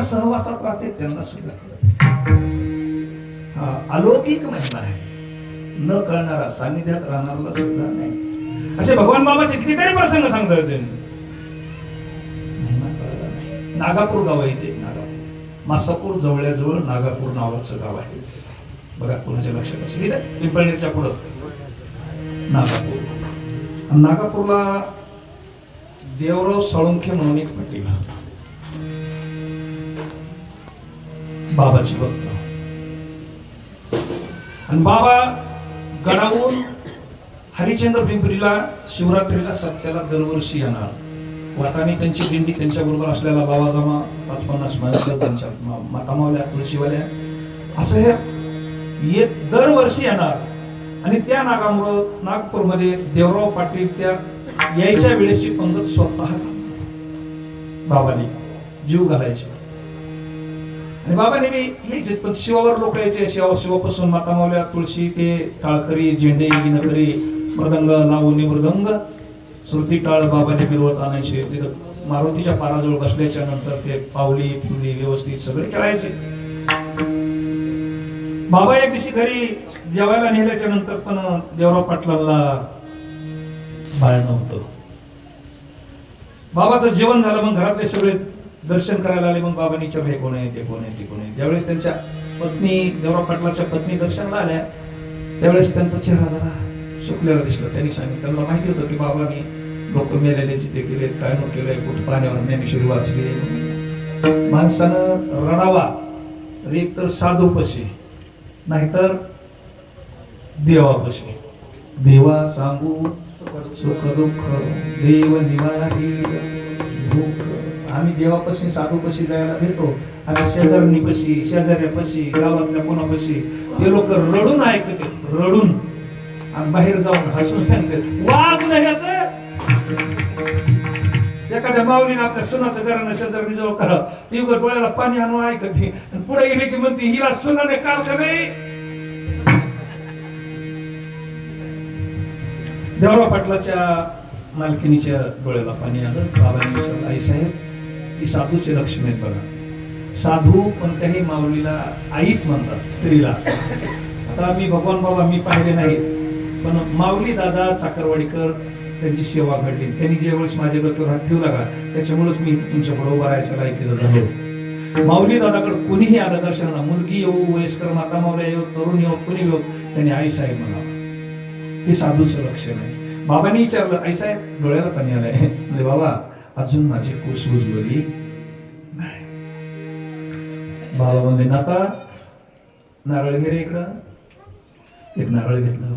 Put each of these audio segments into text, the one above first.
संतांच्या सहवासात राहते त्यांना सुद्धा. हा अलौकिक महिमा आहे. न कळणारा सानिध्यात राहणारा सुद्धा नाही. असे भगवान बाबाचे कितीतरी प्रसंग सांगता येते. नागापूर गाव आहे ते नागापूर. मासापूर जवळजवळ नागापूर नावाचं गाव आहे. बघा कोणाच्या लक्षात असेल? पिंपळनेरच्या पुढं. नागापूर. नागापूरला देवराव साळुंखे म्हणून एक पट्टी बाबाची भक्त. आणि बाबा गडावून हरिचंद्र पिंपरीला शिवरात्रीच्या सत्याला दरवर्षी येणार. वाटाने त्यांची दिंडी त्यांच्या बरोबर असलेला बाबा जमा पाच पन्नास माणसं त्यांच्या मा- मातामावल्या तुळशीवाल्या असं हे येत दरवर्षी येणार. आणि त्या नागामुळं नागपूरमध्ये देवराव पाटील त्या यायच्या वेळेसची पंगत स्वतः बाबाने जीव घालायचे. आणि बाबा नेहमी हेच पण शिवावर लोक यायचे शिवा शिवापासून माता मावल्या तुळशी ते टाळकरी झेंडे नकरी मृदंग लावणी मृदंग श्रुती टाळ बाबाने बिरवत आणायचे. तिथं मारुतीच्या पाराजवळ बसल्याच्या नंतर ते पावली पिवली व्यवस्थित सगळे खेळायचे. बाबा एक दिवशी घरी जेवायला नेल्याच्या नंतर पण देवराव पाटलांना बाळ नव्हतं. बाबाचं जेवण झालं मग घरातले सगळे दर्शन करायला आले मग बाबांनी विचारले कोण आहे ते कोण आहे ते कोण आहे त्यावेळेस त्यांच्या पत्नी देवराव पाटलाच्या पत्नी दर्शनाला आल्या त्यावेळेस त्यांचा चेहरा जरा सुकलेला दिसला. त्यांनी सांगितलं त्यांना माहिती होतं की बाबांनी लोक मेलेले जिथे गेले काय न केलंय कुठं पाण्यावर ज्ञानेश्वरी वाचली माणसानं रडावा एक तर साधूपशी नाहीतर देवापशी देवा सांगू सुख दुःख देव निवारा आम्ही देवापाशी साधूपाशी जायला भेटतो. आणि शेजारणीपाशी शेजाऱ्यापाशी गावातल्या कोणापाशी ते लोक रडून ऐकते रडून. आणि बाहेर जाऊन हसून सांगते वाच नाही एखाद्या माऊलीने आपल्या सुनाचं घरानं शेजारणी जवळ करा ती डोळ्याला पाणी आणून ऐकते आणि पुढे गेली की म्हणते हिला सुनाने काल का नाही देवराव पाटलाच्या मालकिनीच्या डोळ्याला पाणी आलं. बाबांनी विचारलं आई साहेब की साधूचे लक्ष्मी आहेत बघा. साधू कोणत्याही माऊलीला आईच म्हणतात स्त्रीला. आता मी भगवान बाबा मी पाहिले नाहीत. पण माऊली दादा चाकरवाडीकर त्यांची सेवा घडली. त्यांनी ज्यावेळेस माझ्या डोक्यावर हात ठेवला का त्याच्यामुळेच मी तुमच्या उभा राहायच्या लायकीचं झालो. माऊली दादाकडे कोणीही आलं दर्शनाला मुलगी येऊ वयस्कर माता मावल्या येऊ तरुण येऊ कोणी येऊ त्यांनी आई साहेब म्हणावं हे साधूचं लक्षण आहे. बाबांनी विचारलं आई साहेब डोळ्याला पाणी आलंय. म्हणजे बाबा अजून माझी कुस उजवली नाही बाबा म्हणले नाता. नारळ घे रे इकडं. एक नारळ घेतलं.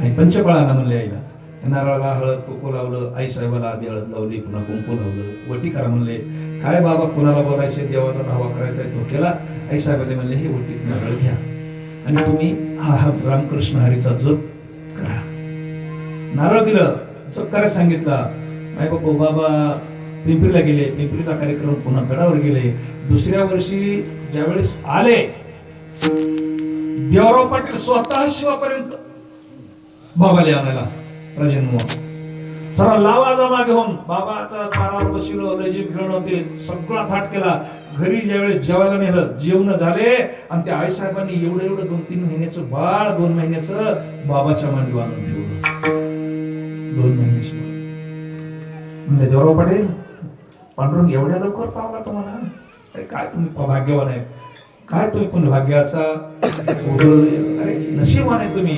आई पंचफळाला म्हणले आईला. नारळाला हळद कुंकू लावलं. आई साहेबाला आधी हळद लावली पुन्हा कुंकू लावलं. वटी करा म्हणले काय बाबा कोणाला बोलायचे? देवाचा धावा करायचा आहे तो केला. आई साहेबाने म्हणले हे वटीत नारळ घ्या आणि तुम्ही हा हा रामकृष्ण हरीचा जप करा. नारळ दिलं जप करायला सांगितला. आई बघ बाबा पिंपरीला गेले पिंपरीचा कार्यक्रम पुन्हा गडावर गेले. दुसऱ्या वर्षी ज्यावेळेस आले देवराव पाटील स्वतः शिवापर्यंत बाबाले आणायला राजेंद्र जरा लावा जमा घेऊन बाबाचा पारावर बसिलो लजीम खेळून होते. सगळा थाट केला. घरी ज्यावेळेस जेवायला नेलं जेवण झाले. आणि त्या आई साहेबांनी एवढं एवढं दोन तीन महिन्याचं बाळ दोन महिन्याचं बाबाच्या मांडीवर आणून ठेवलं. दोन महिन्याचं म्हणजे देवराव पाटील पांडुरंग एवढ्या लवकर पावला तुम्हाला? अरे काय तुम्ही भाग्यवान आहे? काय तुम्ही पण भाग्याचा अरे नशीबवान आहे तुम्ही.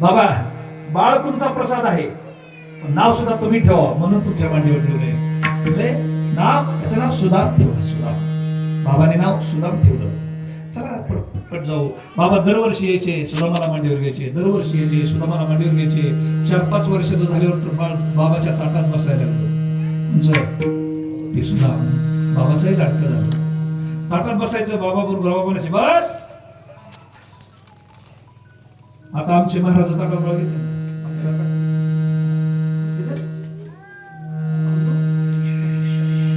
बाबा बाळ तुमचा प्रसाद आहे. नाव सुद्धा तुम्ही ठेवा म्हणून तुमच्या मांडीवर ठेवले नाव त्याचं नाव सुदाम ठेवा सुदाम. बाबाने नाव सुदाम ठेवलं. चला पट जाऊ. बाबा दरवर्षी यायचे सुदामाला मांडीवर घ्यायचे. दरवर्षी यायचे सुदामाला मांडीवर घ्यायचे. चार पाच वर्षाचं झाल्यावर तर बाबाच्या ताटात बसायला लागलं. म्हणजे सुदाम बाबाचंही लाटकं झालं. ताटात बसायचं बाबा बरोबर बाबा म्हणायचे बस. आता आमचे महाराज ताटात बघितले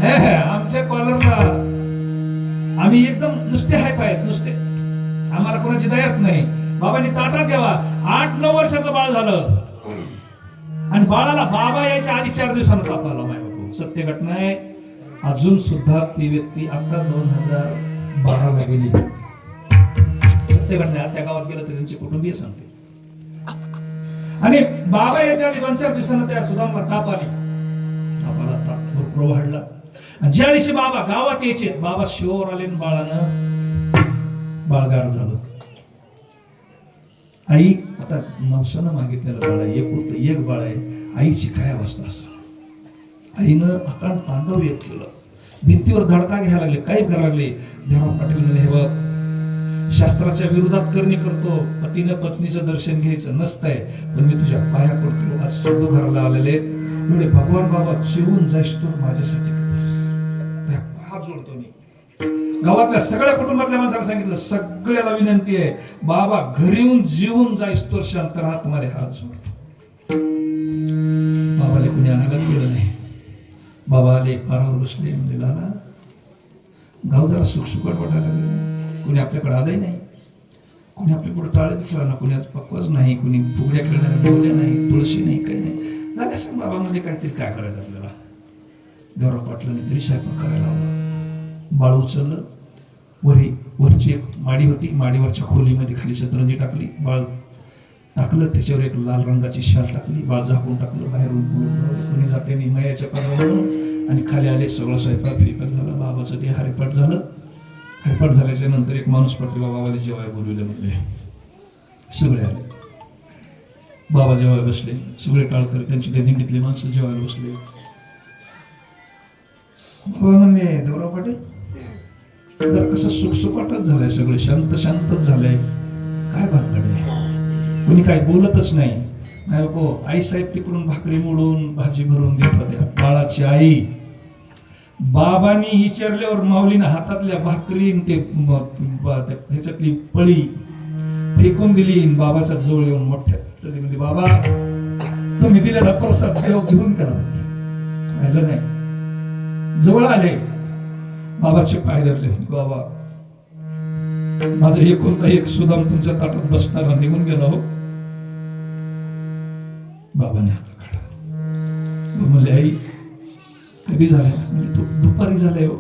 हे, आमच्या कॉलरला आम्ही एकदम नुसते हाय पायत नुसते आम्हाला कोणाची दयात नाही. बाबाजी ताटात घ्यावा. आठ नऊ वर्षाचं बाळ झालं. आणि आणि बाळाला बाबा यायच्या आधी चार दिवसानं ताप आला माय बापू सत्य घटना आहे. अजून सुद्धा ती व्यक्ती आता दोन हजार बाराला गेली. सत्य घटना. त्या गावात गेलं तर त्यांचे कुटुंबीय सांगते. आणि बाबा याच्या आधी दोन चार दिवसानं त्या सुदामला ताप आली. तापाला ताप भरपूर वाढला. आणि ज्या दिवशी बाबा गावात यायचे बाबा शिववर आले बाळानं बाळगार झालं. आई आता नवसानं मागितलेलं बाळ आहे एक एक बाळ आहे. आईची काय अवस्था असं आईनं अकांड तांडव एक केलं. भिंतीवर धडका घ्यायला लागले काय करायला लागले? देवा पाटील म्हणले हे बघ शास्त्राच्या विरोधात करणी करतो पतीनं पत्नीचं दर्शन घ्यायचं नसतंय पण मी तुझ्या पाया पडतो आज सर्व घराला आलेले. एवढे भगवान बाबा शिवून जाईस तू माझ्यासाठी बस. हात जोडतो मी. गावातल्या सगळ्या कुटुंबातल्या माणसाला सांगितलं सगळ्याला विनंती आहे बाबा घरी येऊन जीवन जाईस तो शांत राहत मध्ये हात जोडतो बाबाले कुणी आणायला गेलं नाही. बाबा आले पारावर बसले म्हणजे दादा गाव जरा सुखसुखट वाटायला लागले. कुणी आपल्याकडे आलंही नाही. कुणी आपल्या पुढे टाळ दिसला ना कुणी आज नाही कुणी फुगड्या खेळणाऱ्या डोल्या नाही तुळशी नाही काही नाही. दादा सांग बाबा म्हणजे काहीतरी काय करायचं आपल्याला? गौरव पाटलांनी तरी स्वयंपाक करायला लावला बाळ उचललं. वरी वरची एक माडी होती. माडीवरच्या खोलीमध्ये खाली सतरंजी टाकली. बाळ टाकलं. त्याच्यावर एक लाल रंगाची शाल टाकली. बाळ झाकून टाकलं. बाहेरून कोणी जाते निमयाच्या पाण्यावरून आणि खाली आले. सगळं स्वयंपाक फिरपाक झालं. बाबाचं ते हरिपाठ झालं. हरिपाठ झाल्याच्यानंतर एक माणूस पटली बाबाला जेवाय बोलविलं म्हणले. सगळे आले. बाबा जेवायला बसले. सगळे टाळकर त्यांची त्या दिंडीतली माणसं जेवायला बसले. बाबा म्हणले देवराव पाटील जर कसं सुखसुकाटच झालंय सगळं शांत शांतच झालंय. काय भानगड आहे? कोणी काय बोलतच नाही. नाही बाबो आई साहेब तिकडून भाकरी मोडून भाजी भरून देत होत्या. बाळाची आई. बाबांनी विचारल्यावर माऊलीनं हातातल्या भाकरी ते ह्याच्यातली पळी फेकून दिली बाबाच्या जवळ येऊन मोठ्या म्हणजे बाबा तुम्ही दिलेला प्रसाद देव घेऊन करा. राहिलं नाही. जवळ आले. बाबाचे पाय धरले. बाबा माझं एकुलता एक सुदाम तुमच्या ताटात बसणारा निघून गेला हो. बाबाने हात काढा मग म्हणले आई कधी झालाय म्हणजे तू दुपारी झालंय हो.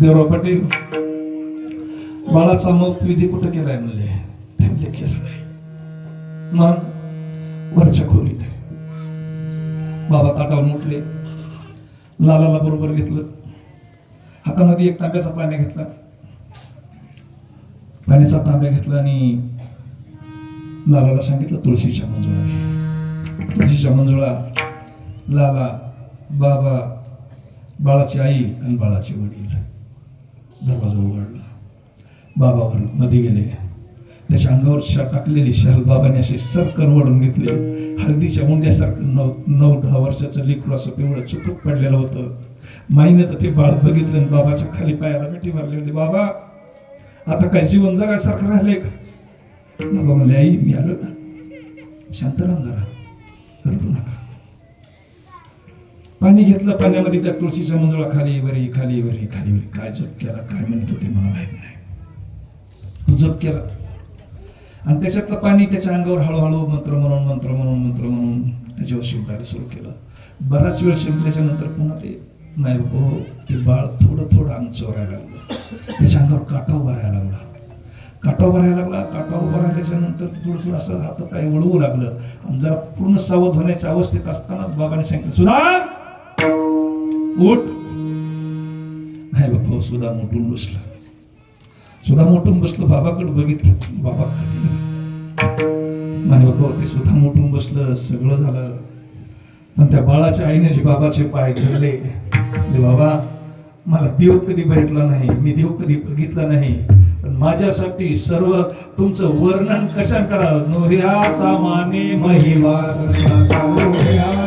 देवराव पाटील बाळाचा मग विधी कुठं केलाय? म्हणले ते केला नाही. मग वरच्या खोलीत बाबा ताटावर उठले लालाला बरोबर घेतलं. हातामध्ये एक तांब्याचा पाण्या घेतला. पाण्याचा तांब्या घेतला आणि लालाला सांगितलं तुळशीच्या मंजुळा तुळशीच्या मंजुळा लाला बाबा बाळाची आई आणि बाळाचे वडील. दरवाजा उघडला. बाबावर नदी गेले. त्याच्या अंगावर शा टाकलेली शहल बाबाने असे सरकन ओढून घेतले. हळदीच्या मुंग्यासारखं नऊ नऊ दहा वर्षाचं लेकरू असं पिवळं चुटूक पडलेलं होतं. माईने तर ते बाळ बघितलं आणि बाबाच्या खाली पायाला मिठी मारली म्हणजे बाबा आता काय जीवन जगासारखं राहिले का? बाबा म्हणले आई मी आलो ना. शांत राहा जरा. रडू नका. पाणी घेतलं पाण्यामध्ये त्या तुळशीच्या मंजुळा खाली वरी खाली वरी खाली वरी. काय जप केला काय म्हणतो ते मला माहीत नाही. तो जप केला. आणि त्याच्यातलं पाणी त्याच्या अंगावर हळूहळू मंत्र म्हणून मंत्र म्हणून मंत्र म्हणून त्याच्यावर शिवटायला सुरू केलं. बराच वेळ शिंपल्याच्या नंतर पुन्हा ते नाही हो ते बाळ थोडं थोडं अंग चोरायला लागलं. त्याच्या अंगावर काटा उभा राहायला लागला. काटा उभा राहायला लागला. काटा उभा राहिल्याच्या नंतर थोडं थोडं असं हात पाय वळवू लागलं. आणि जरा पूर्ण सावध होण्याच्या अवस्थेत असताना बाबाने सांगितलं सुधा उठ. नाही बाबा सुधा मोठून बसला. सुधा मोठून बसलं बाबाकडे बघितलं. बाबा नाही बाबा ते सुद्धा मोठून बसलं सगळं झालं. पण त्या बाळाच्या आईने जे बाबाचे पाय धरले म्हणजे बाबा मला देव कधी भेटला नाही मी देव कधी बघितला नाही पण माझ्यासाठी सर्व तुमचं वर्णन कशा करा नोह्या सामाने महिमा सामाने महिमा